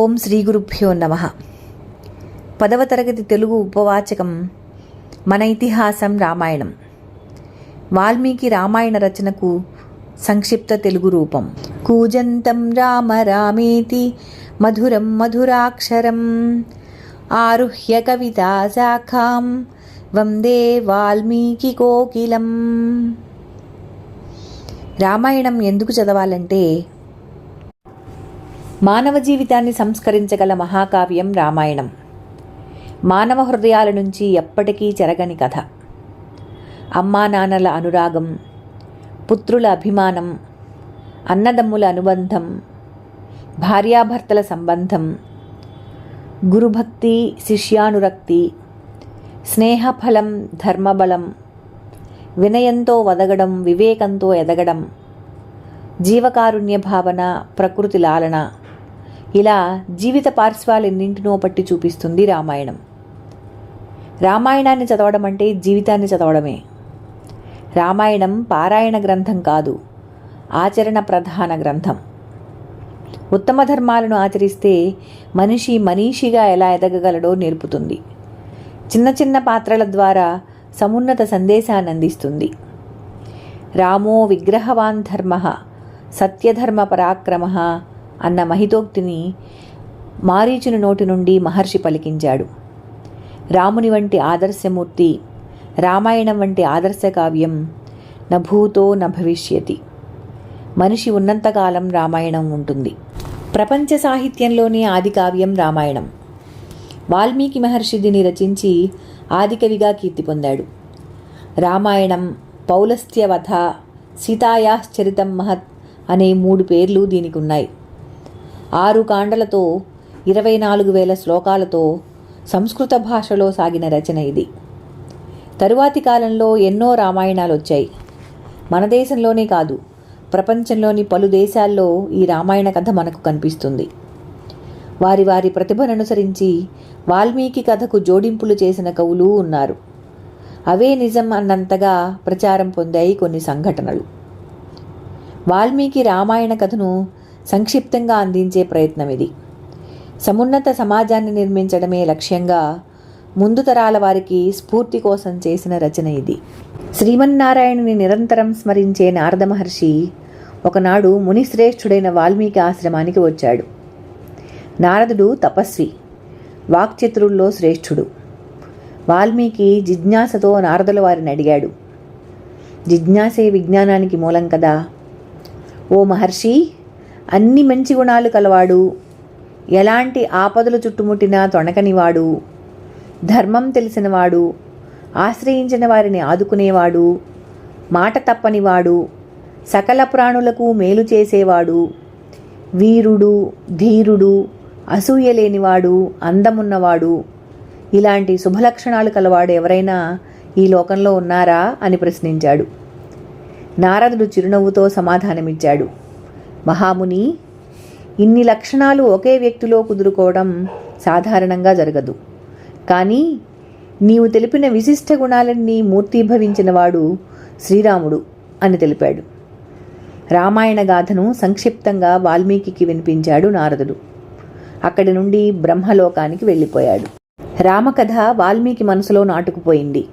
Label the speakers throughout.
Speaker 1: ఓం శ్రీ గురుభ్యో నమ. పదవ తరగతి తెలుగు ఉపవాచకం మన ఇతిహాసం రామాయణం. వాల్మీకి రామాయణ రచనకు సంక్షిప్త తెలుగు రూపం. కూజంతం రామ రామేతి మధురం మధురాక్షరం. ఆరుహ్య కవితా శాఖాం వందే వాల్మీకి కోకిలం. రామాయణం ఎందుకు చదవాలంటే మానవ జీవితాన్ని సంస్కరించగల మహాకావ్యం రామాయణం. మానవ హృదయాల నుంచి ఎప్పటికీ చెరగని కథ. అమ్మా నాన్నల అనురాగం పుత్రుల అభిమానం అన్నదమ్ముల అనుబంధం భార్యాభర్తల సంబంధం గురుభక్తి శిష్యానురక్తి స్నేహఫలం ధర్మబలం వినయంతో వదగడం వివేకంతో ఎదగడం జీవకారుణ్య భావన ప్రకృతి లాలన ఇలా జీవిత పార్శ్వాలెన్నింటినో పట్టి చూపిస్తుంది రామాయణం. రామాయణాన్ని చదవడం అంటే జీవితాన్ని చదవడమే. రామాయణం పారాయణ గ్రంథం కాదు ఆచరణ ప్రధాన గ్రంథం. ఉత్తమ ధర్మాలను ఆచరిస్తే మనిషి మనీషిగా ఎలా ఎదగగలడో నేర్పుతుంది. చిన్న చిన్న పాత్రల ద్వారా సమున్నత సందేశాన్ని అందిస్తుంది. రామో విగ్రహవాన్ ధర్మ సత్యధర్మ పరాక్రమ అన్న మహితోక్తిని మారీచుని నోటి నుండి మహర్షి పలికించాడు. రాముని వంటి ఆదర్శమూర్తి రామాయణం వంటి ఆదర్శ కావ్యం నభూతో న భవిష్యతి మనిషి ఉన్నంతకాలం రామాయణం ఉంటుంది. ప్రపంచ సాహిత్యంలోని ఆది కావ్యం రామాయణం. వాల్మీకి మహర్షి దీన్ని రచించి ఆదికవిగా కీర్తి పొందాడు. రామాయణం పౌలస్త్యవధ సీతాయాశ్చరితం మహత్ అనే మూడు పేర్లు దీనికి ఉన్నాయి ఆరు కాండలతో ఇరవై నాలుగు వేల శ్లోకాలతో సంస్కృత భాషలో సాగిన రచన ఇది. తరువాతి కాలంలో ఎన్నో రామాయణాలు వచ్చాయి మన దేశంలోనే కాదు ప్రపంచంలోని పలు దేశాల్లో ఈ రామాయణ కథ మనకు కనిపిస్తుంది. వారి వారి ప్రతిభను అనుసరించి వాల్మీకి కథకు జోడింపులు చేసిన కవులు ఉన్నారు. అవే నిజం అన్నంతగా ప్రచారం పొందాయి కొన్ని సంఘటనలు. వాల్మీకి రామాయణ కథను సంక్షిప్తంగా అందించే ప్రయత్నం ఇది. సమున్నత సమాజాన్ని నిర్మించడమే లక్ష్యంగా ముందు తరాల వారికి స్ఫూర్తి కోసం చేసిన రచన ఇది. శ్రీమన్నారాయణుని నిరంతరం స్మరించే నారద మహర్షి ఒకనాడు మునిశ్రేష్ఠుడైన వాల్మీకి ఆశ్రమానికి వచ్చాడు. నారదుడు తపస్వి వాక్చతురుల్లో శ్రేష్ఠుడు. వాల్మీకి జిజ్ఞాసతో నారదుల వారిని అడిగాడు. జిజ్ఞాసే విజ్ఞానానికి మూలం కదా? ఓ మహర్షి అన్ని మంచి గుణాలు కలవాడు. ఎలాంటి ఆపదలు చుట్టుముట్టినా తొణకనివాడు. ధర్మం తెలిసినవాడు. ఆశ్రయించిన వారిని ఆదుకునేవాడు. మాట తప్పనివాడు. సకల ప్రాణులకు మేలు చేసేవాడు. వీరుడు ధీరుడు అసూయ లేనివాడు అందమున్నవాడు. ఇలాంటి శుభలక్షణాలు కలవాడు ఎవరైనా ఈ లోకంలో ఉన్నారా అని ప్రశ్నించాడు. నారదుడు చిరునవ్వుతో సమాధానమిచ్చాడు. మహాముని ఇన్ని లక్షణాలు ఒకే వ్యక్తిలో కుదురుకోవడం సాధారణంగా జరగదు. కానీ నీవు తెలిపిన విశిష్ట గుణాలన్నీ మూర్తీభవించినవాడు శ్రీరాముడు అని తెలిపాడు. రామాయణ గాథను సంక్షిప్తంగా వాల్మీకి వినిపించాడు నారదుడు. అక్కడి నుండి బ్రహ్మలోకానికి వెళ్ళిపోయాడు. రామకథ వాల్మీకి మనసులో నాటుకుపోయింది.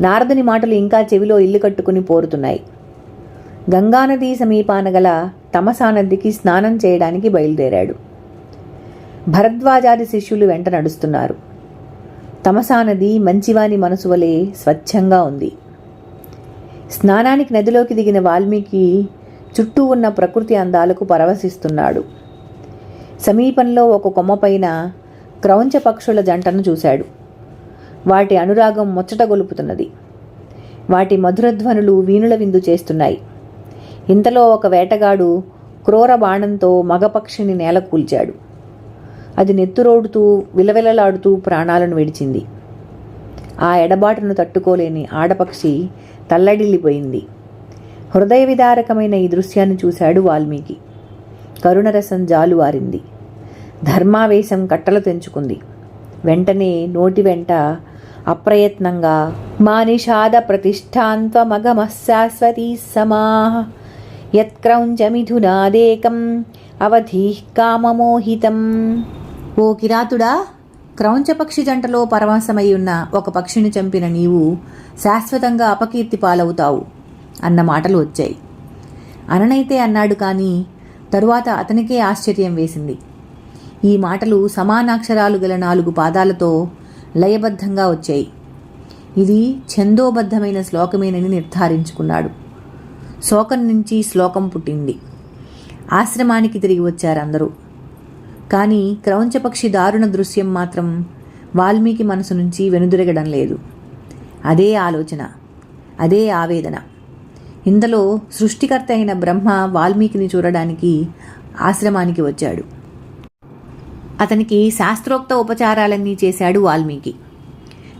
Speaker 1: నారదుని మాటలు ఇంకా చెవిలో ఇల్లు కట్టుకుని పోరుతున్నాయి. గంగానదీ సమీపాన గల తమసానదికి స్నానం చేయడానికి బయలుదేరాడు. భరద్వాజాది శిష్యులు వెంట నడుస్తున్నారు. తమసానది మంచివాని మనసు వలె స్వచ్ఛంగా ఉంది. స్నానానికి నదిలోకి దిగిన వాల్మీకి చుట్టూ ఉన్న ప్రకృతి అందాలకు పరవశిస్తున్నాడు. సమీపంలో ఒక కొమ్మపైన క్రౌంచ పక్షుల జంటను చూశాడు. వాటి అనురాగం ముచ్చట గొలుపుతున్నది. వాటి మధురధ్వనులు వీణుల విందు చేస్తున్నాయి. ఇంతలో ఒక వేటగాడు క్రూర బాణంతో మగపక్షిని నేల కూల్చాడు. అది నెత్తురోడుతూ విలవిలలాడుతూ ప్రాణాలను విడిచింది. ఆ ఎడబాటును తట్టుకోలేని ఆడపక్షి తల్లడిల్లిపోయింది. హృదయ విదారకమైన ఈ దృశ్యాన్ని చూశాడు వాల్మీకి. కరుణరసం జాలువారింది ధర్మావేశం కట్టలు తెంచుకుంది. వెంటనే నోటి వెంట అప్రయత్నంగా మానిషాద ప్రతిష్టాంత్వమగమశాశ్వతీ సమా యత్క్రౌంచమిథునాదేకం అవధీ కామమోహితం. ఓ కిరాతుడా క్రౌంచపక్షి జంటలో పరవశమై ఉన్న ఒక పక్షిని చంపిన నీవు శాశ్వతంగా అపకీర్తి పాలవుతావు అన్న మాటలు వచ్చాయి. అననైతే అన్నాడు కానీ తరువాత అతనికే ఆశ్చర్యం వేసింది. ఈ మాటలు సమానాక్షరాలు గల నాలుగు పాదాలతో లయబద్ధంగా వచ్చాయి. ఇది ఛందోబద్ధమైన శ్లోకమేనని నిర్ధారించుకున్నాడు. శోకం నుంచి శ్లోకం పుట్టింది. ఆశ్రమానికి తిరిగి వచ్చారు అందరూ. కానీ క్రౌంచపక్షి దారుణ దృశ్యం మాత్రం వాల్మీకి మనసు నుంచి వెనుదిరగడం లేదు. అదే ఆలోచన అదే ఆవేదన. ఇందులో సృష్టికర్త అయిన బ్రహ్మ వాల్మీకిని చూడడానికి ఆశ్రమానికి వచ్చాడు. అతనికి శాస్త్రోక్త ఉపచారాలన్నీ చేశాడు వాల్మీకి.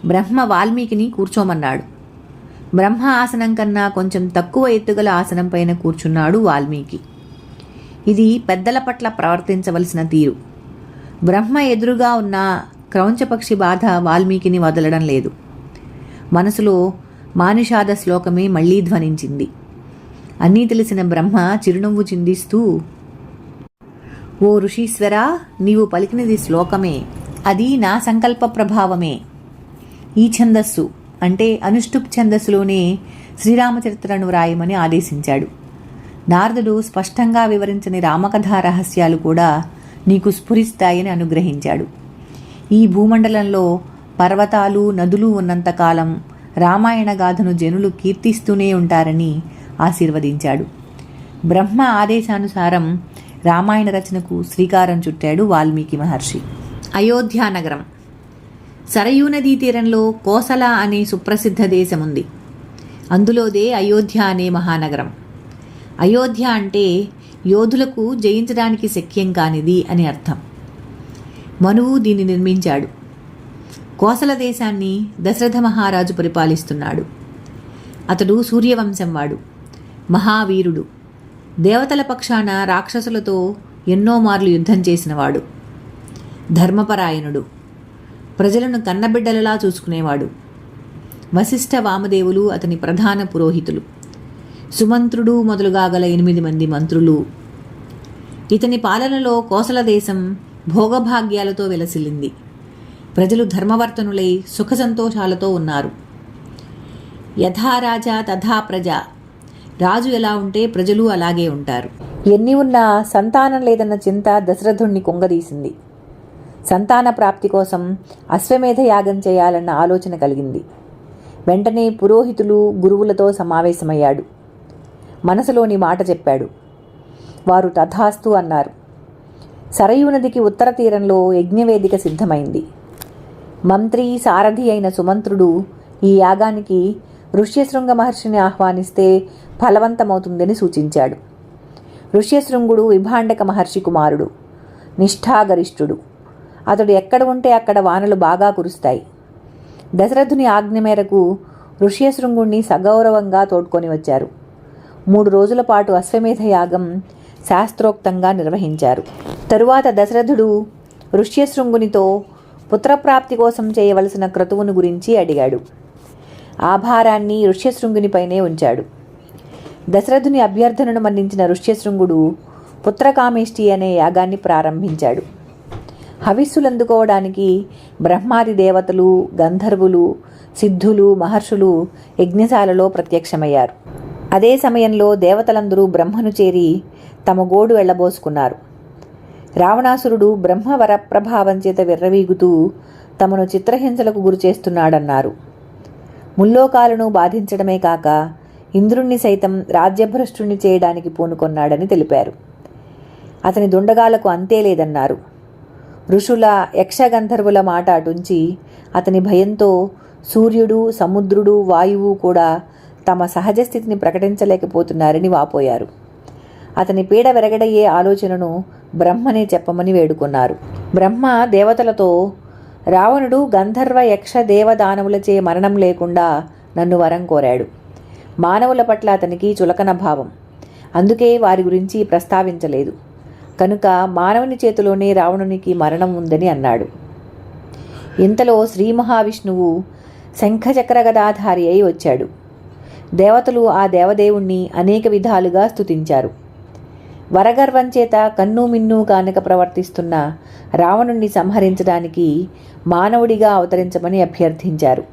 Speaker 1: బ్రహ్మ వాల్మీకిని కూర్చోమన్నాడు. బ్రహ్మ ఆసనం కన్నా కొంచెం తక్కువ ఎత్తుగల ఆసనం పైన కూర్చున్నాడు వాల్మీకి. ఇది పెద్దల పట్ల ప్రవర్తించవలసిన తీరు. బ్రహ్మ ఎదురుగా ఉన్న క్రౌంచపక్షి బాధ వాల్మీకిని వదలడం లేదు. మనసులో మానుషాద శ్లోకమే మళ్ళీ ధ్వనించింది. అన్నీ తెలిసిన బ్రహ్మ చిరునవ్వు చిందిస్తూ ఓ ఋషీశ్వరా నీవు పలికినది శ్లోకమే. అది నా సంకల్ప ప్రభావమే. ఈ ఛందస్సు. అంటే అనుష్టుప్ ఛందస్సులోనే శ్రీరామచరిత్రను వ్రాయమని ఆదేశించాడు. నారదుడు స్పష్టంగా వివరించని రామకథా రహస్యాలు కూడా నీకు స్ఫురిస్తాయని అనుగ్రహించాడు. ఈ భూమండలంలో పర్వతాలు నదులు ఉన్నంతకాలం రామాయణ గాథను జనులు కీర్తిస్తూనే ఉంటారని ఆశీర్వదించాడు. బ్రహ్మ ఆదేశానుసారం రామాయణ రచనకు శ్రీకారం చుట్టాడు వాల్మీకి మహర్షి. అయోధ్యానగరం. సరయూ నదీ తీరంలో కోసల అనే సుప్రసిద్ధ దేశముంది. అందులోదే అయోధ్య అనే మహానగరం. అయోధ్య అంటే యోధులకు జయించడానికి శక్యం కానిది అని అర్థం. మనువు దీన్ని నిర్మించాడు. కోసల దేశాన్ని దశరథ మహారాజు పరిపాలిస్తున్నాడు. అతడు సూర్యవంశం వాడు మహావీరుడు. దేవతల పక్షాన రాక్షసులతో ఎన్నో మార్లు యుద్ధం చేసినవాడు. ధర్మపరాయణుడు. ప్రజలను కన్నబిడ్డలలా చూసుకునేవాడు. వశిష్ఠ వామదేవులు అతని ప్రధాన పురోహితులు. సుమంత్రుడు మొదలుగా గల ఎనిమిది మంది మంత్రులు. ఇతని పాలనలో కోసల దేశం భోగభాగ్యాలతో వెలసిల్లింది. ప్రజలు ధర్మవర్తనులై సుఖ సంతోషాలతో ఉన్నారు. యథారాజా తథా ప్రజ. రాజు ఎలా ఉంటే ప్రజలు అలాగే ఉంటారు. ఎన్ని ఉన్నా సంతానం లేదన్న చింత దశరథుణ్ణి కొంగదీసింది. సంతాన ప్రాప్తి కోసం అశ్వమేధ యాగం చేయాలన్న ఆలోచన కలిగింది. వెంటనే పురోహితులు గురువులతో సమావేశమయ్యాడు. మనసులోని మాట చెప్పాడు. వారు తథాస్తు అన్నారు. సరయూ నదికి ఉత్తర తీరంలో యజ్ఞవేదిక సిద్ధమైంది. మంత్రి సారథి అయిన సుమంత్రుడు ఈ యాగానికి ఋష్యశృంగ మహర్షిని ఆహ్వానిస్తే ఫలవంతమవుతుందని సూచించాడు. ఋష్యశృంగుడు విభాండక మహర్షి కుమారుడు. నిష్ఠాగరిష్ఠుడు. అతడు ఎక్కడ ఉంటే అక్కడ వానలు బాగా కురుస్తాయి. దశరథుని ఆజ్ఞ మేరకు ఋష్యశృంగుణ్ణి సగౌరవంగా తోడ్కొని వచ్చారు. మూడు రోజుల పాటు అశ్వమేధ యాగం శాస్త్రోక్తంగా నిర్వహించారు. తరువాత దశరథుడు ఋష్యశృంగునితో పుత్రప్రాప్తి కోసం చేయవలసిన క్రతువును గురించి అడిగాడు. ఆభారాన్ని ఋష్యశృంగునిపైనే ఉంచాడు. దశరథుని అభ్యర్థనను మన్నించిన ఋష్యశృంగుడు పుత్రకామేష్టి అనే యాగాన్ని ప్రారంభించాడు. హవిస్సులు అందుకోవడానికి బ్రహ్మాది దేవతలు గంధర్వులు సిద్ధులు మహర్షులు యజ్ఞశాలలో ప్రత్యక్షమయ్యారు. అదే సమయంలో దేవతలందరూ బ్రహ్మను చేరి తమ గోడు వెళ్ళబోసుకున్నారు రావణాసురుడు బ్రహ్మవర ప్రభావం చేత విర్రవీగుతూ తమను చిత్రహింసలకు గురిచేస్తున్నాడన్నారు. ముల్లోకాలను బాధించడమే కాక ఇంద్రుణ్ణి సైతం రాజ్యభ్రష్టుణ్ణి చేయడానికి పూనుకొన్నాడని తెలిపారు. అతని దుండగాలకు అంతే లేదన్నారు. ఋషుల యక్షగంధర్వుల మాట అటుంచి అతని భయంతో సూర్యుడు సముద్రుడు వాయువు కూడా తమ సహజ స్థితిని ప్రకటించలేకపోతున్నారని వాపోయారు అతని పీడ వెరగడయ్యే ఆలోచనను బ్రహ్మనే చెప్పమని వేడుకున్నారు. బ్రహ్మ దేవతలతో రావణుడు గంధర్వ యక్ష దేవదానవులచే మరణం లేకుండా నన్ను వరం కోరాడు. మానవుల పట్ల అతనికి చులకన భావం. అందుకే వారి గురించి ప్రస్తావించలేదు. కనుక మానవుని చేతిలోనే రావణునికి మరణం ఉందని అన్నాడు. ఇంతలో శ్రీ మహావిష్ణువు శంఖచక్ర గదాధారి అయి వచ్చాడు. దేవతలు ఆ దేవదేవుణ్ణి అనేక విధాలుగా స్తుతించారు. వరగర్వం చేత కన్ను మిన్ను కానక ప్రవర్తిస్తున్న రావణుణ్ణి సంహరించడానికి మానవుడిగా అవతరించమని అభ్యర్థించారు.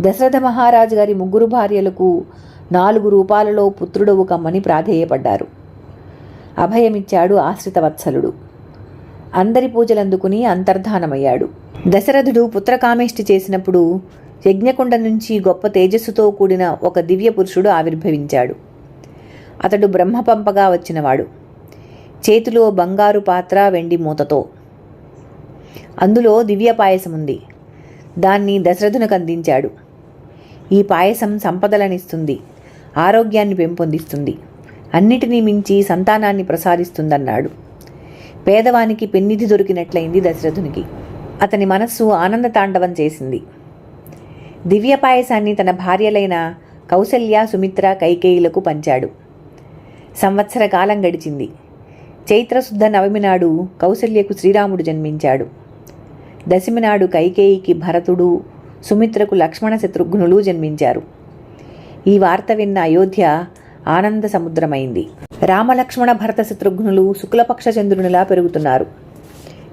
Speaker 1: దశరథ మహారాజు గారి ముగ్గురు భార్యలకు నాలుగు రూపాలలో పుత్రుడవు కమ్మని ప్రాధేయపడ్డారు. అభయమిచ్చాడు ఆశ్రితవత్సలుడు అందరి పూజలందుకుని అంతర్ధానమయ్యాడు. దశరథుడు పుత్రకామేష్టి చేసినప్పుడు యజ్ఞకుండ నుంచి గొప్ప తేజస్సుతో కూడిన ఒక దివ్య పురుషుడు ఆవిర్భవించాడు. అతడు బ్రహ్మపంపగా వచ్చినవాడు. చేతిలో బంగారు పాత్ర వెండి మూతతో. అందులో దివ్య పాయసం ఉంది దాన్ని దశరథునకు అందించాడు. ఈ పాయసం సంపదలనిస్తుంది. ఆరోగ్యాన్ని పెంపొందిస్తుంది. అన్నిటినీ మించి సంతానాన్ని ప్రసాదిస్తుందన్నాడు. పేదవానికి పెన్నిధి దొరికినట్లయింది దశరథునికి. అతని మనస్సు ఆనంద తాండవం చేసింది. దివ్య పాయసాన్ని తన భార్యలైన కౌసల్య సుమిత్ర కైకేయులకు పంచాడు. సంవత్సర కాలం గడిచింది. చైత్రశుద్ధ నవమి నాడు కౌసల్యకు శ్రీరాముడు జన్మించాడు. దశమి నాడు కైకేయికి భరతుడు సుమిత్రకు లక్ష్మణ శత్రుఘ్నులు జన్మించారు. ఈ వార్త విన్న అయోధ్య ఆనంద సముద్రమైంది రామలక్ష్మణ భరత శత్రుఘ్నులు శుక్లపక్ష చంద్రునిలా పెరుగుతున్నారు.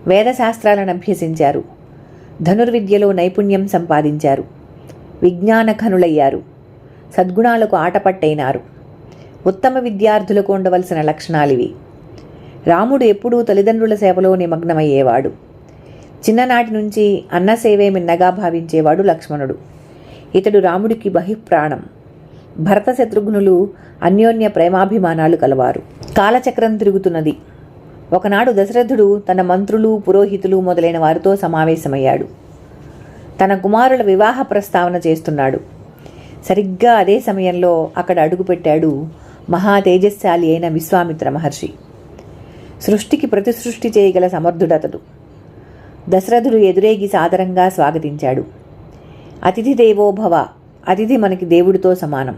Speaker 1: వేదశాస్త్రాలను అభ్యసించారు. ధనుర్విద్యలో నైపుణ్యం సంపాదించారు. విజ్ఞాన ఘనులయ్యారు సద్గుణాలకు ఆటపట్టైనారు. ఉత్తమ విద్యార్థులకు ఉండవలసిన లక్షణాలివి. రాముడు ఎప్పుడూ తల్లిదండ్రుల సేవలో నిమగ్నమయ్యేవాడు. చిన్ననాటి నుంచి అన్నసేవే మిన్నగా భావించేవాడు లక్ష్మణుడు. ఇతడు రాముడికి బహిప్రాణం. భరత శత్రుఘ్నులు అన్యోన్య ప్రేమాభిమానాలు కలవారు. కాలచక్రం తిరుగుతున్నది. ఒకనాడు దశరథుడు తన మంత్రులు పురోహితులు మొదలైన వారితో సమావేశమయ్యాడు. తన కుమారుల వివాహ ప్రస్తావన చేస్తున్నాడు. సరిగ్గా అదే సమయంలో అక్కడ అడుగుపెట్టాడు మహా తేజస్శాలి అయిన విశ్వామిత్ర మహర్షి. సృష్టికి ప్రతి సృష్టి చేయగల సమర్థుడతడు దశరథుడు ఎదురేగి సాదరంగా స్వాగతించాడు. అతిథి దేవోభవ అతిథి మనకి దేవుడితో సమానం.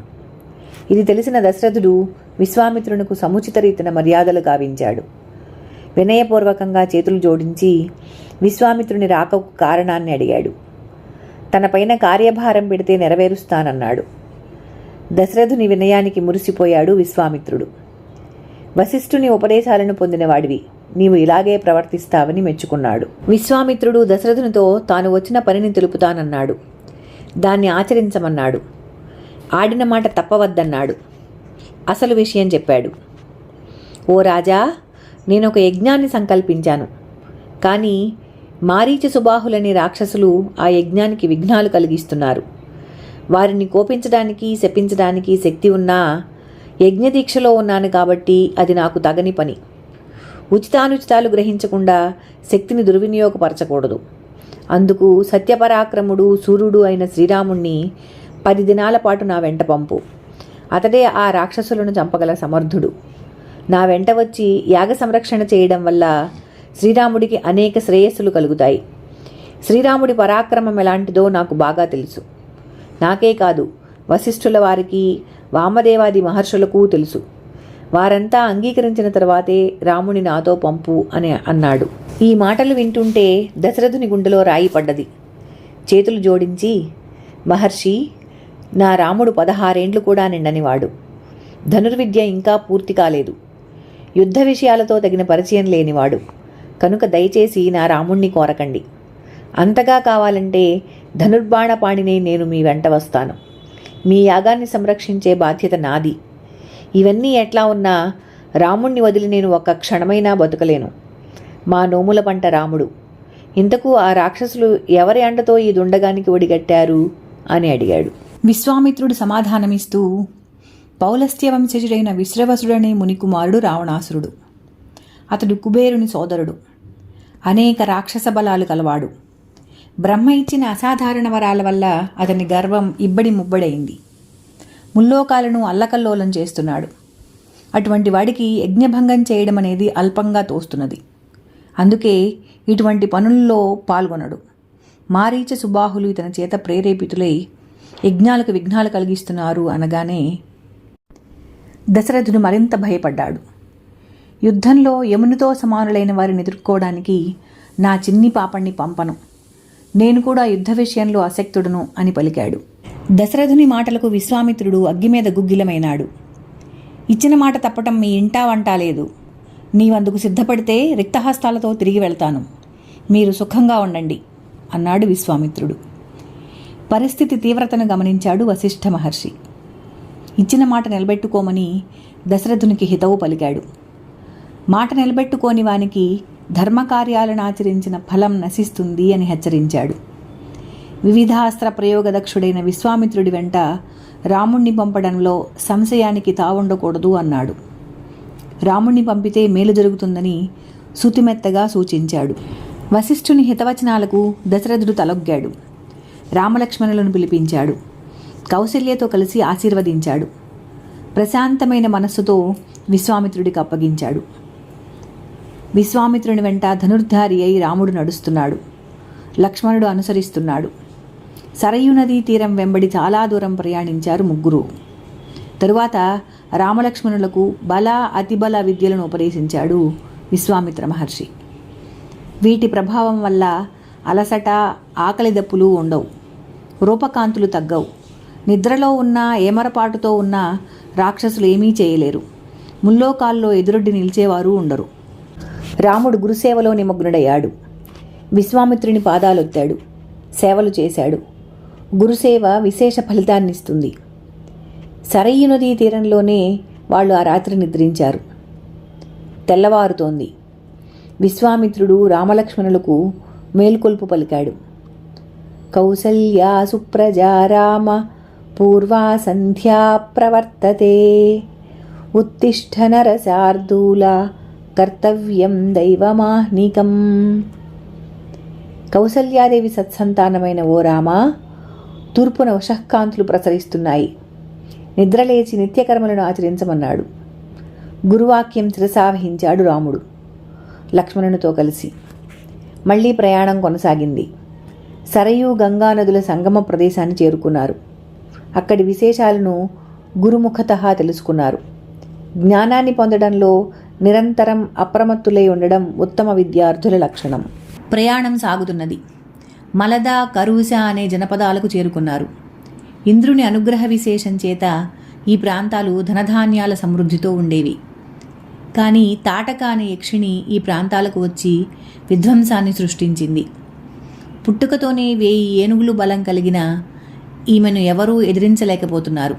Speaker 1: ఇది తెలిసిన దశరథుడు విశ్వామిత్రునకు సముచిత రీతిన మర్యాదలు గావించాడు. వినయపూర్వకంగా చేతులు జోడించి విశ్వామిత్రుని రాకకు కారణాన్ని అడిగాడు. తనపైన కార్యభారం పెడితే నెరవేరుస్తానన్నాడు. దశరథుని వినయానికి మురిసిపోయాడు విశ్వామిత్రుడు. వశిష్ఠుని ఉపదేశాలను పొందినవాడివి. నీవు ఇలాగే ప్రవర్తిస్తావని మెచ్చుకున్నాడు. విశ్వామిత్రుడు దశరథునితో తాను వచ్చిన పనిని తెలుపుతానన్నాడు. దాన్ని ఆచరించమన్నాడు. ఆడిన మాట తప్పవద్దన్నాడు. అసలు విషయం చెప్పాడు. ఓ రాజా నేను ఒక యజ్ఞాన్ని సంకల్పించాను. కానీ మారీచ సుబాహులని రాక్షసులు ఆ యజ్ఞానికి విఘ్నాలు కలిగిస్తున్నారు. వారిని కోపించడానికి శపించడానికి శక్తి ఉన్నా యజ్ఞదీక్షలో ఉన్నాను కాబట్టి అది నాకు తగని పని. ఉచితానుచితాలు గ్రహించకుండా శక్తిని దుర్వినియోగపరచకూడదు. అందుకు సత్యపరాక్రముడు సూర్యుడు అయిన శ్రీరాముణ్ణి పది దినాల పాటు నా వెంట పంపు. అతడే ఆ రాక్షసులను చంపగల సమర్థుడు. నా వెంట వచ్చి యాగ సంరక్షణ చేయడం వల్ల శ్రీరాముడికి అనేక శ్రేయస్సులు కలుగుతాయి. శ్రీరాముడి పరాక్రమం ఎలాంటిదో నాకు బాగా తెలుసు. నాకే కాదు వశిష్ఠుల వారికి వామదేవాది మహర్షులకు తెలుసు. వారంతా అంగీకరించిన తర్వాతే రాముని నాతో పంపు అని అన్నాడు. ఈ మాటలు వింటుంటే దశరథుని గుండెలో రాయి పడ్డది. చేతులు జోడించి మహర్షి నా రాముడు పదహారేండ్లు కూడా నిండనివాడు. ధనుర్విద్య ఇంకా పూర్తి కాలేదు. యుద్ధ విషయాలతో తగిన పరిచయం లేనివాడు. కనుక దయచేసి నా రాముణ్ణి కోరకండి. అంతగా కావాలంటే ధనుర్బాణపాణినే నేను మీ వెంట వస్తాను. మీ యాగాన్ని సంరక్షించే బాధ్యత నాది. ఇవన్నీ ఎట్లా ఉన్నా రాముణ్ణి వదిలి నేను ఒక్క క్షణమైనా బతకలేను. మా నోముల పంట రాముడు. ఇంతకు ఆ రాక్షసులు ఎవరి అండతో ఈ దుండగానికి ఒడిగట్టారు? అని అడిగాడు. విశ్వామిత్రుడు సమాధానమిస్తూ పౌలస్త్య వంశజుడైన విశ్రవసుడనే మునికుమారుడు రావణాసురుడు. అతడు కుబేరుని సోదరుడు. అనేక రాక్షస బలాలు కలవాడు. బ్రహ్మ ఇచ్చిన అసాధారణ వరాల వల్ల అతని గర్వం ఇబ్బడి ముబ్బడైంది. ముల్లోకాలను అల్లకల్లోలం చేస్తున్నాడు. అటువంటి వాడికి యజ్ఞభంగం చేయడం అనేది అల్పంగా తోస్తున్నది. అందుకే ఇటువంటి పనుల్లో పాల్గొనడు. మారీచ సుబాహులు ఇతని చేత ప్రేరేపితులై యజ్ఞాలకు విఘ్నాలు కలిగిస్తున్నారు అనగానే దశరథుడు మరింత భయపడ్డాడు. యుద్ధంలో యమునితో సమానులైన వారిని ఎదుర్కోవడానికి నా చిన్ని పాపణ్ణి పంపను. నేను కూడా యుద్ధ విషయంలో అసక్తుడును అని పలికాడు. దశరథుని మాటలకు విశ్వామిత్రుడు అగ్గిమీద గుగ్గిలమైనాడు. ఇచ్చిన మాట తప్పటం మీ ఇంటా వంటా లేదు. నీవందుకు సిద్ధపడితే రిక్తహస్తాలతో తిరిగి వెళ్తాను. మీరు సుఖంగా ఉండండి అన్నాడు విశ్వామిత్రుడు. పరిస్థితి తీవ్రతను గమనించాడు వశిష్ఠ మహర్షి. ఇచ్చిన మాట నిలబెట్టుకోమని దశరథునికి హితవు పలికాడు. మాట నిలబెట్టుకోని వానికి ధర్మకార్యాలను ఆచరించిన ఫలం నశిస్తుంది అని హెచ్చరించాడు. వివిధాస్త్ర ప్రయోగదక్షుడైన విశ్వామిత్రుడి వెంట రాముణ్ణి పంపడంలో సంశయానికి తావుండకూడదు అన్నాడు. రాముణ్ణి పంపితే మేలు జరుగుతుందని శుతిమెత్తగా సూచించాడు. వశిష్ఠుని హితవచనాలకు దశరథుడు తలొగ్గాడు. రామలక్ష్మణులను పిలిపించాడు. కౌశల్యతో కలిసి ఆశీర్వదించాడు. ప్రశాంతమైన మనస్సుతో విశ్వామిత్రుడికి అప్పగించాడు. విశ్వామిత్రుని వెంట ధనుర్ధారి అయి రాముడు నడుస్తున్నాడు. లక్ష్మణుడు అనుసరిస్తున్నాడు. సరయు నదీ తీరం వెంబడి చాలా దూరం ప్రయాణించారు ముగ్గురు. తరువాత రామలక్ష్మణులకు బల అతిబల విద్యలను ఉపదేశించాడు విశ్వామిత్ర మహర్షి. వీటి ప్రభావం వల్ల అలసట ఆకలి దప్పులు ఉండవు రూపకాంతులు తగ్గవు. నిద్రలో ఉన్న ఏమరపాటుతో ఉన్న రాక్షసులు ఏమీ చేయలేరు. ముల్లోకాల్లో ఎదురొడ్డి నిలిచేవారు ఉండరు. రాముడు గురుసేవలో నిమగ్నుడయ్యాడు. విశ్వామిత్రుని పాదాలొత్తాడు. సేవలు చేశాడు. గురుసేవ విశేష ఫలితాన్నిస్తుంది. సరయ్య నదీ తీరంలోనే వాళ్ళు ఆ రాత్రి నిద్రించారు. తెల్లవారుతోంది. విశ్వామిత్రుడు రామలక్ష్మణులకు మేల్కొల్పు పలికాడు. కౌసల్యా సుప్రజా రామ పూర్వా సంధ్యా ప్రవర్తతే. ఉత్తిష్ట నరసార్దూల కర్తవ్యం దైవమాహ్నికం. కౌసల్యాదేవి సత్సంతానమైన ఓ రామా తూర్పున ఉషఃకాంతులు ప్రసరిస్తున్నాయి. నిద్రలేచి నిత్యకర్మలను ఆచరించమన్నాడు. గురువాక్యం శిరసావహించాడు రాముడు. లక్ష్మణునితో కలిసి మళ్ళీ ప్రయాణం కొనసాగింది. సరయు గంగా నదుల సంగమ ప్రదేశాన్ని చేరుకున్నారు. అక్కడి విశేషాలను గురుముఖత తెలుసుకున్నారు. జ్ఞానాన్ని పొందడంలో నిరంతరం అప్రమత్తులై ఉండడం ఉత్తమ విద్యార్థుల లక్షణం. ప్రయాణం సాగుతున్నది. మలద కరూస అనే జనపదాలకు చేరుకున్నారు. ఇంద్రుని అనుగ్రహ విశేషం చేత ఈ ప్రాంతాలు ధనధాన్యాల సమృద్ధితో ఉండేవి. కానీ తాటక అనే యక్షిణి ఈ ప్రాంతాలకు వచ్చి విధ్వంసాన్ని సృష్టించింది. పుట్టుకతోనే వేయి ఏనుగులు బలం కలిగిన ఈమెను ఎవరూ ఎదిరించలేకపోతున్నారు.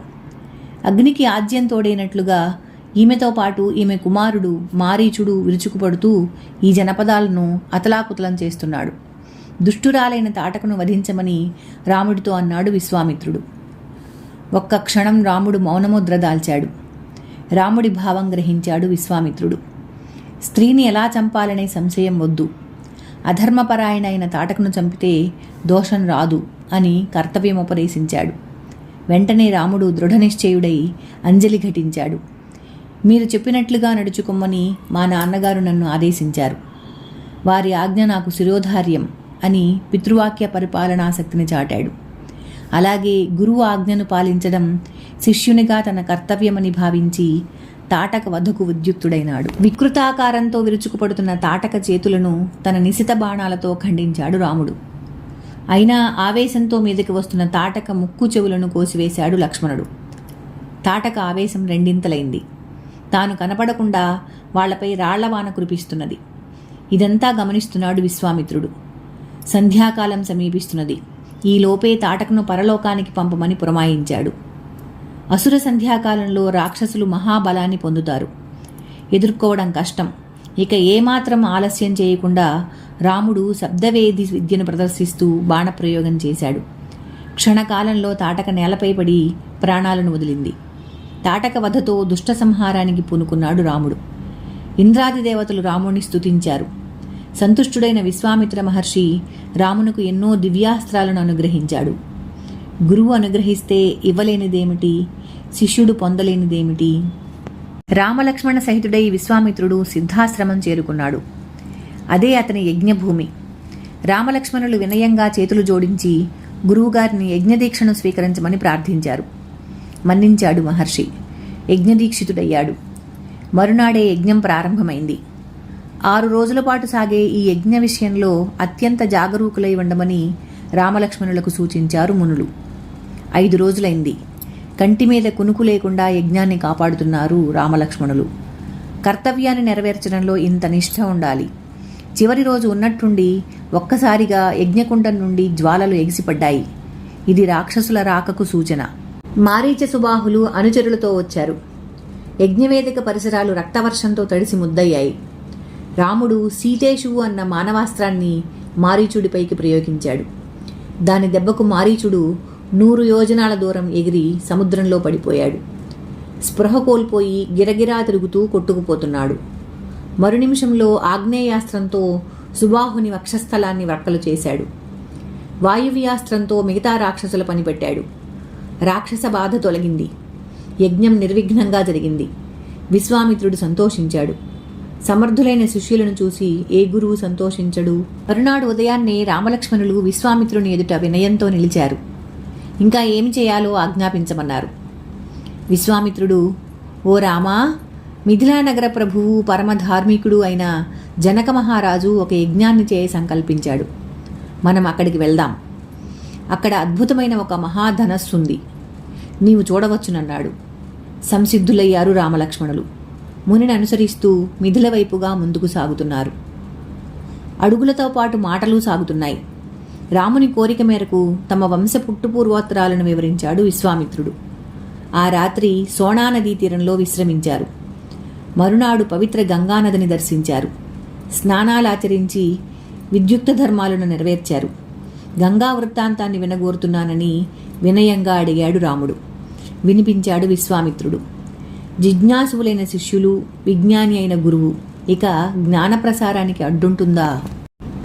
Speaker 1: అగ్నికి ఆద్యం తోడైనట్లుగా ఈమెతో పాటు ఈమె కుమారుడు మారీచుడు విరుచుకుపడుతూ ఈ జనపదాలను అతలాకుతలం చేస్తున్నాడు. దుష్టురాలైన తాటకును వధించమని రాముడితో అన్నాడు విశ్వామిత్రుడు. ఒక్క క్షణం రాముడు మౌనముద్ర దాల్చాడు. రాముడి భావం గ్రహించాడు విశ్వామిత్రుడు. స్త్రీని ఎలా చంపాలనే సంశయం వద్దు. అధర్మపరాయణైన తాటకును చంపితే దోషం రాదు అని కర్తవ్యముపదేశించాడు వెంటనే రాముడు దృఢనిశ్చయుడై అంజలి ఘటించాడు. మీరు చెప్పినట్లుగా నడుచుకోమని మా నాన్నగారు నన్ను ఆదేశించారు. వారి ఆజ్ఞ నాకు శిరోధార్యం. అని పితృవాక్య పరిపాలనాశక్తిని చాటాడు. అలాగే గురువు ఆజ్ఞను పాలించడం శిష్యునిగా తన కర్తవ్యమని భావించి తాటక వధకు ఉద్యుక్తుడైనాడు. వికృతాకారంతో విరుచుకుపడుతున్న తాటక చేతులను తన నిశిత బాణాలతో ఖండించాడు రాముడు. అయినా ఆవేశంతో మీదకి వస్తున్న తాటక ముక్కు చెవులను కోసివేశాడు లక్ష్మణుడు. తాటక ఆవేశం రెండింతలైంది. తాను కనపడకుండా వాళ్ళపై రాళ్ళవాన కురిపిస్తున్నది. ఇదంతా గమనిస్తున్నాడు విశ్వామిత్రుడు. సంధ్యాకాలం సమీపిస్తున్నది. ఈ లోపే తాటకను పరలోకానికి పంపమని పురమాయించాడు. అసుర సంధ్యాకాలంలో రాక్షసులు మహాబలాన్ని పొందుతారు. ఎదుర్కోవడం కష్టం. ఇక ఏమాత్రం ఆలస్యం చేయకుండా రాముడు శబ్దవేది విద్యను ప్రదర్శిస్తూ బాణప్రయోగం చేశాడు. క్షణకాలంలో తాటక నేలపై పడి ప్రాణాలను వదిలింది. తాటక వధతో దుష్ట సంహారానికి పూనుకున్నాడు రాముడు. ఇంద్రాది దేవతలు రాముణ్ణి స్తుతించారు. సంతుష్టుడైన విశ్వామిత్ర మహర్షి రామునకు ఎన్నో దివ్యాస్త్రాలను అనుగ్రహించాడు. గురువు అనుగ్రహిస్తే ఇవ్వలేనిదేమిటి? శిష్యుడు పొందలేనిదేమిటి? రామలక్ష్మణ సహితుడై విశ్వామిత్రుడు సిద్ధాశ్రమం చేరుకున్నాడు. అదే అతని యజ్ఞభూమి. రామలక్ష్మణులు వినయంగా చేతులు జోడించి గురువుగారిని యజ్ఞదీక్షను స్వీకరించమని ప్రార్థించారు. మన్నించాడు మహర్షి. యజ్ఞదీక్షితుడయ్యాడు. మరునాడే యజ్ఞం ప్రారంభమైంది. ఆరు రోజుల పాటు సాగే ఈ యజ్ఞ విషయంలో అత్యంత జాగరూకులై ఉండమని రామలక్ష్మణులకు సూచించారు మునులు. ఐదు రోజులైంది. కంటి మీద కునుకు లేకుండా యజ్ఞాన్ని కాపాడుతున్నారు రామలక్ష్మణులు. కర్తవ్యాన్ని నెరవేర్చడంలో ఇంత నిష్ఠ ఉండాలి. చివరి రోజు ఉన్నట్టుండి ఒక్కసారిగా యజ్ఞకుండం నుండి జ్వాలలు ఎగిసిపడ్డాయి. ఇది రాక్షసుల రాకకు సూచన. మారీచ సుబాహులు అనుచరులతో వచ్చారు. యజ్ఞవేదిక పరిసరాలు రక్తవర్షంతో తడిసి ముద్దయ్యాయి. రాముడు సీతేషు అన్న మానవాస్త్రాన్ని మారీచుడిపైకి ప్రయోగించాడు. దాని దెబ్బకు మారీచుడు నూరు యోజనాల దూరం ఎగిరి సముద్రంలో పడిపోయాడు. స్పృహ కోల్పోయి గిరగిరా తిరుగుతూ కొట్టుకుపోతున్నాడు. మరునిమిషంలో ఆగ్నేయాస్త్రంతో సుబాహుని వక్షస్థలాన్ని వక్కలు చేశాడు. వాయువ్యాస్త్రంతో మిగతా రాక్షసుల పనిపెట్టాడు రాక్షస బాధ తొలగింది. యజ్ఞం నిర్విఘ్నంగా జరిగింది. విశ్వామిత్రుడు సంతోషించాడు. సమర్థులైన శిష్యులను చూసి ఏ గురువు సంతోషించడు? మరునాడు ఉదయాన్నే రామలక్ష్మణులు విశ్వామిత్రుని ఎదుట వినయంతో నిలిచారు. ఇంకా ఏమి చేయాలో ఆజ్ఞాపించమన్నారు. విశ్వామిత్రుడు ఓ రామా మిథిలానగర ప్రభువు పరమధార్మికుడు అయిన జనక మహారాజు ఒక యజ్ఞాన్ని చేయ సంకల్పించాడు. మనం అక్కడికి వెళ్దాం. అక్కడ అద్భుతమైన ఒక మహాధనస్సు ఉంది నీవు చూడవచ్చునన్నాడు. సంసిద్ధులయ్యారు రామలక్ష్మణులు. మునిని అనుసరిస్తూ మిథుల వైపుగా ముందుకు సాగుతున్నారు. అడుగులతో పాటు మాటలు సాగుతున్నాయి. రాముని కోరిక మేరకు తమ వంశ పుట్టుపూర్వోత్తరాలను వివరించాడు విశ్వామిత్రుడు. ఆ రాత్రి సోనానదీ తీరంలో విశ్రమించారు. మరునాడు పవిత్ర గంగానదిని దర్శించారు. స్నానాలాచరించి విద్యుక్త ధర్మాలను నెరవేర్చారు. గంగా వృత్తాంతాన్ని వినగోరుతున్నానని వినయంగా అడిగాడు రాముడు. వినిపించాడు విశ్వామిత్రుడు. జిజ్ఞాసువులైన శిష్యులు విజ్ఞాని అయిన గురువు. ఇక జ్ఞానప్రసారానికి అడ్డుంటుందా?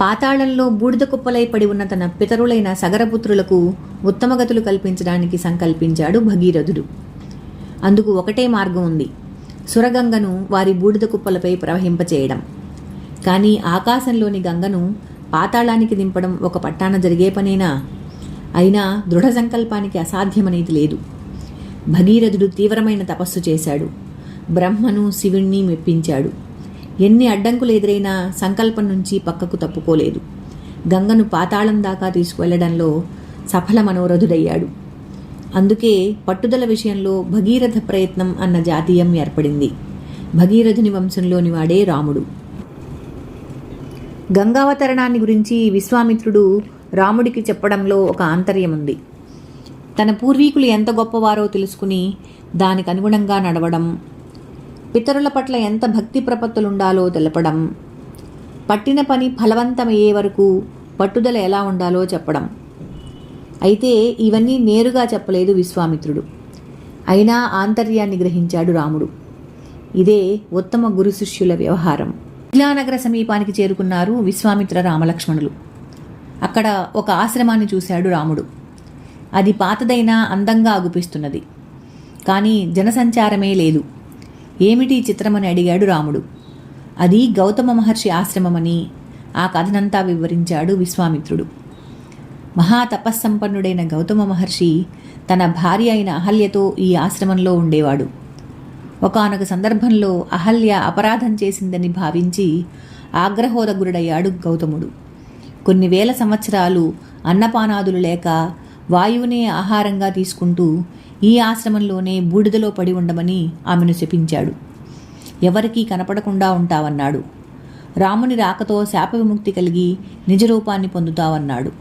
Speaker 1: పాతాళంలో బూడిద కుప్పలై పడి ఉన్న తన పితరులైన సగరపుత్రులకు ఉత్తమగతులు కల్పించడానికి సంకల్పించాడు భగీరథుడు. అందుకు ఒకటే మార్గం ఉంది. సురగంగను వారి బూడిద కుప్పలపై ప్రవహింపచేయడం. కానీ ఆకాశంలోని గంగను పాతాళానికి దింపడం ఒక పట్టాన జరిగే పనేనా? అయినా దృఢ సంకల్పానికి అసాధ్యమనేది లేదు. భగీరథుడు తీవ్రమైన తపస్సు చేశాడు. బ్రహ్మను శివుణ్ణి మెప్పించాడు. ఎన్ని అడ్డంకులు ఎదురైనా సంకల్పం నుంచి పక్కకు తప్పుకోలేదు. గంగను పాతాళం దాకా తీసుకువెళ్ళడంలో సఫల మనోరథుడయ్యాడు. అందుకే పట్టుదల విషయంలో భగీరథ ప్రయత్నం అన్న జాతీయం ఏర్పడింది. భగీరథుని వంశంలోని వాడే రాముడు. గంగావతరణాన్ని గురించి విశ్వామిత్రుడు రాముడికి చెప్పడంలో ఒక ఆంతర్యం ఉంది తన పూర్వీకులు ఎంత గొప్పవారో తెలుసుకుని దానికి అనుగుణంగా నడవడం పితరుల పట్ల ఎంత భక్తి ప్రపత్తులుండాలో తెలపడం పట్టిన పని ఫలవంతమయ్యే వరకు పట్టుదల ఎలా ఉండాలో చెప్పడం. అయితే ఇవన్నీ నేరుగా చెప్పలేదు విశ్వామిత్రుడు. అయినా ఆంతర్యాన్ని గ్రహించాడు రాముడు. ఇదే ఉత్తమ గురు శిష్యుల వ్యవహారం. శిలానగర సమీపానికి చేరుకున్నారు విశ్వామిత్ర రామలక్ష్మణులు. అక్కడ ఒక ఆశ్రమాన్ని చూశాడు రాముడు. అది పాతదైనా అందంగా అగుపిస్తున్నది కానీ జనసంచారమే లేదు. ఏమిటి చిత్రమని అడిగాడు రాముడు. అది గౌతమ మహర్షి ఆశ్రమమని ఆ కథనంతా వివరించాడు విశ్వామిత్రుడు. మహాతపస్సంపన్నుడైన గౌతమ మహర్షి తన భార్య అయిన అహల్యతో ఈ ఆశ్రమంలో ఉండేవాడు. ఒకనొక సందర్భంలో అహల్య అపరాధం చేసిందని భావించి ఆగ్రహోదగురుడయ్యాడు గౌతముడు. కొన్ని వేల సంవత్సరాలు అన్నపానాదులు లేక వాయువునే ఆహారంగా తీసుకుంటూ ఈ ఆశ్రమంలోనే బూడిదలో పడి ఉండమని ఆమెను శపించాడు. ఎవరికీ కనపడకుండా ఉంటావన్నాడు. రాముని రాకతో శాప విముక్తి కలిగి నిజరూపాన్ని పొందుతావన్నాడు.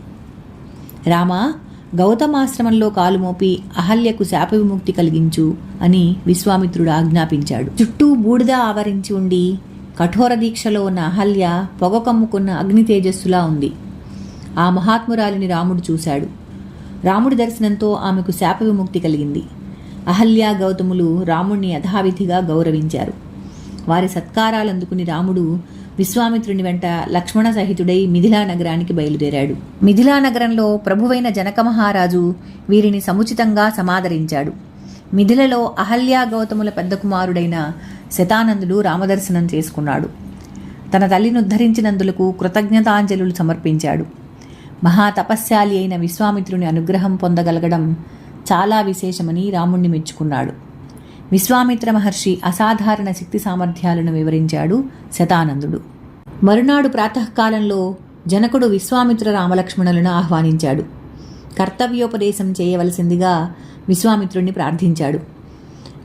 Speaker 1: రామ గౌతమాశ్రమంలో కాలు మోపి అహల్యకు శాప విముక్తి కలిగించు అని విశ్వామిత్రుడు ఆజ్ఞాపించాడు. చుట్టూ బూడిద ఆవరించి ఉండి కఠోర దీక్షలో ఉన్న అహల్య పొగ కమ్ముకున్న అగ్ని తేజస్సులా ఉంది. ఆ మహాత్మురాలిని రాముడు చూశాడు. రాముడి దర్శనంతో ఆమెకు శాప విముక్తి కలిగింది. అహల్య గౌతములు రాముణ్ణి యథావిధిగా గౌరవించారు. వారి సత్కారాలందుకుని రాముడు విశ్వామిత్రుని వెంట లక్ష్మణ సహితుడై మిథిలా నగరానికి బయలుదేరాడు. మిథిలా నగరంలో ప్రభువైన జనక మహారాజు వీరిని సముచితంగా సమాదరించాడు. మిథిలలో అహల్యా గౌతముల పెద్ద కుమారుడైన శతానందుడు రామదర్శనం చేసుకున్నాడు. తన తల్లిని ఉద్ధరించినందులకు కృతజ్ఞతాంజలులు సమర్పించాడు. మహాతపస్శాలి అయిన విశ్వామిత్రుని అనుగ్రహం పొందగలగడం చాలా విశేషమని రాముణ్ణి మెచ్చుకున్నాడు. విశ్వామిత్ర మహర్షి అసాధారణ శక్తి సామర్థ్యాలను వివరించాడు శతానందుడు. మరునాడు ప్రాతకాలంలో జనకుడు విశ్వామిత్ర రామలక్ష్మణులను ఆహ్వానించాడు. కర్తవ్యోపదేశం చేయవలసిందిగా విశ్వామిత్రుణ్ణి ప్రార్థించాడు.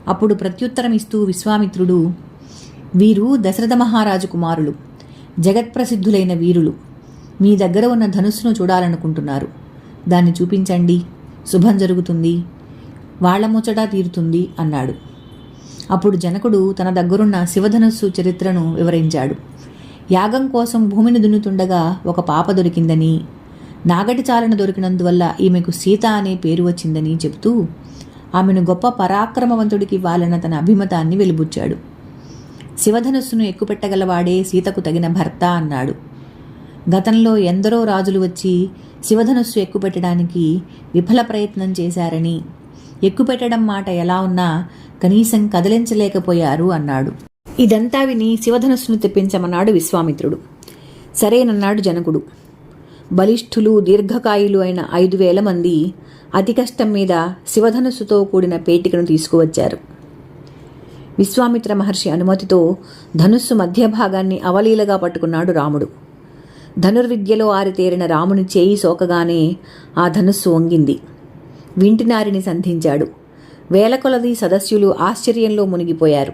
Speaker 1: అప్పుడు ప్రత్యుత్తరం ఇస్తూ విశ్వామిత్రుడు వీరు దశరథ మహారాజు కుమారులు జగత్ప్రసిద్ధులైన వీరులు మీ దగ్గర ఉన్న ధనుస్సును చూడాలనుకుంటున్నారు. దాన్ని చూపించండి. శుభం జరుగుతుంది. వాళ్ళ ముచ్చట తీరుతుంది అన్నాడు. అప్పుడు జనకుడు తన దగ్గరున్న శివధనుస్సు చరిత్రను వివరించాడు. యాగం కోసం భూమిని దున్నుతుండగా ఒక పాప దొరికిందని నాగటి చాలన దొరికినందువల్ల ఈమెకు సీత అనే పేరు వచ్చిందని చెబుతూ ఆమెను గొప్ప పరాక్రమవంతుడికి ఇవ్వాలన్న తన అభిమతాన్ని వెలుబుచ్చాడు. శివధనుస్సును ఎక్కుపెట్టగలవాడే సీతకు తగిన భర్త అన్నాడు. గతంలో ఎందరో రాజులు వచ్చి శివధనుస్సు ఎక్కుపెట్టడానికి విఫల ప్రయత్నం చేశారని. ఎక్కుపెట్టడం మాట ఎలా ఉన్నా కనీసం కదిలించలేకపోయారు అన్నాడు. ఇదంతా విని శివధనుస్సును తెప్పించమన్నాడు విశ్వామిత్రుడు. సరేనన్నాడు జనకుడు. బలిష్ఠులు దీర్ఘకాయులు అయిన ఐదు వేల మంది అతి కష్టం మీద శివధనుస్సుతో కూడిన పేటికను తీసుకువచ్చారు. విశ్వామిత్ర మహర్షి అనుమతితో ధనుస్సు మధ్య భాగాన్ని అవలీలగా పట్టుకున్నాడు రాముడు. ధనుర్విద్యలో ఆరితేరిన రాముని చేయి సోకగానే ఆ ధనుస్సు వంగింది. వింటినారిని సంధించాడు. వేల కొలది సదస్యులు ఆశ్చర్యంలో మునిగిపోయారు.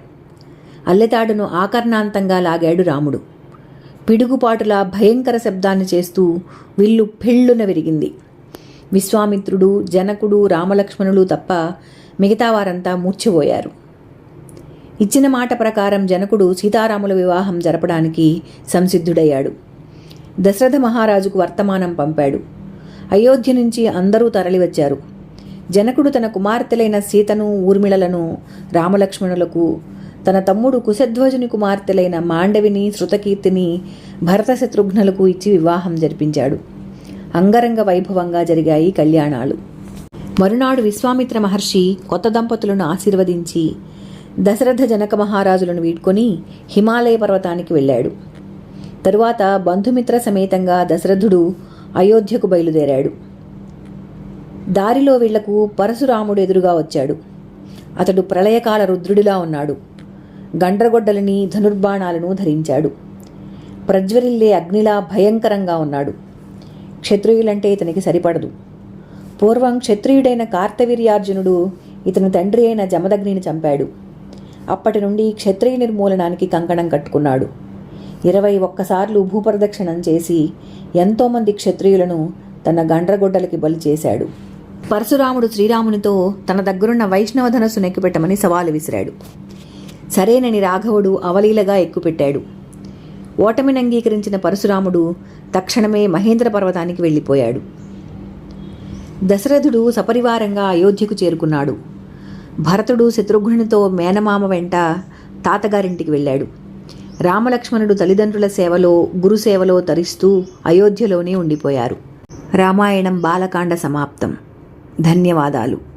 Speaker 1: అల్లెతాడును ఆకర్ణాంతంగా లాగాడు రాముడు. పిడుగుపాటులా భయంకర శబ్దాన్ని చేస్తూ విల్లు పెళ్ళున విరిగింది. విశ్వామిత్రుడు జనకుడు రామలక్ష్మణులు తప్ప మిగతా వారంతా మూర్ఛపోయారు. ఇచ్చిన మాట ప్రకారం జనకుడు సీతారాముల వివాహం జరపడానికి సంసిద్ధుడయ్యాడు. దశరథ మహారాజుకు వర్తమానం పంపాడు. అయోధ్య నుంచి అందరూ తరలివచ్చారు. జనకుడు తన కుమార్తెలైన సీతను ఊర్మిళలను రామలక్ష్మణులకు తన తమ్ముడు కుశధ్వజుని కుమార్తెలైన మాండవిని శృతకీర్తిని భరత శత్రుఘ్నులకు ఇచ్చి వివాహం జరిపించాడు. అంగరంగ వైభవంగా జరిగాయి కళ్యాణాలు. మరునాడు విశ్వామిత్ర మహర్షి కొత్త దంపతులను ఆశీర్వదించి దశరథ జనక మహారాజులను వీడ్కొని హిమాలయ పర్వతానికి వెళ్ళాడు. తరువాత బంధుమిత్ర సమేతంగా దశరథుడు అయోధ్యకు బయలుదేరాడు. దారిలో వీళ్ళకు పరశురాముడు ఎదురుగా వచ్చాడు. అతడు ప్రళయకాల రుద్రుడిలా ఉన్నాడు. గండ్రగొడ్డలని ధనుర్బాణాలను ధరించాడు. ప్రజ్వరిల్లే అగ్నిలా భయంకరంగా ఉన్నాడు. క్షత్రియులంటే ఇతనికి సరిపడదు. పూర్వం క్షత్రియుడైన కార్తవీర్యార్జునుడు ఇతని తండ్రి అయిన జమదగ్నిని చంపాడు. అప్పటి నుండి క్షత్రియ నిర్మూలనానికి కంకణం కట్టుకున్నాడు. ఇరవై ఒక్కసార్లు భూప్రదక్షిణం చేసి ఎంతోమంది క్షత్రియులను తన గండ్రగొడ్డలకి బలి చేశాడు. పరశురాముడు శ్రీరామునితో తన దగ్గరున్న వైష్ణవ ధనస్సును ఎక్కుపెట్టమని సవాలు విసిరాడు. సరేనని రాఘవుడు అవలీలగా ఎక్కుపెట్టాడు. ఓటమిని అంగీకరించిన పరశురాముడు తక్షణమే మహేంద్ర పర్వతానికి వెళ్ళిపోయాడు. దశరథుడు సపరివారంగా అయోధ్యకు చేరుకున్నాడు. భరతుడు శత్రుఘ్నునితో మేనమామ వెంట తాతగారింటికి వెళ్ళాడు. రామలక్ష్మణుడు తల్లిదండ్రుల సేవలో గురుసేవలో తరిస్తూ అయోధ్యలోనే ఉండిపోయారు. రామాయణం బాలకాండ సమాప్తం. ధన్యవాదాలు.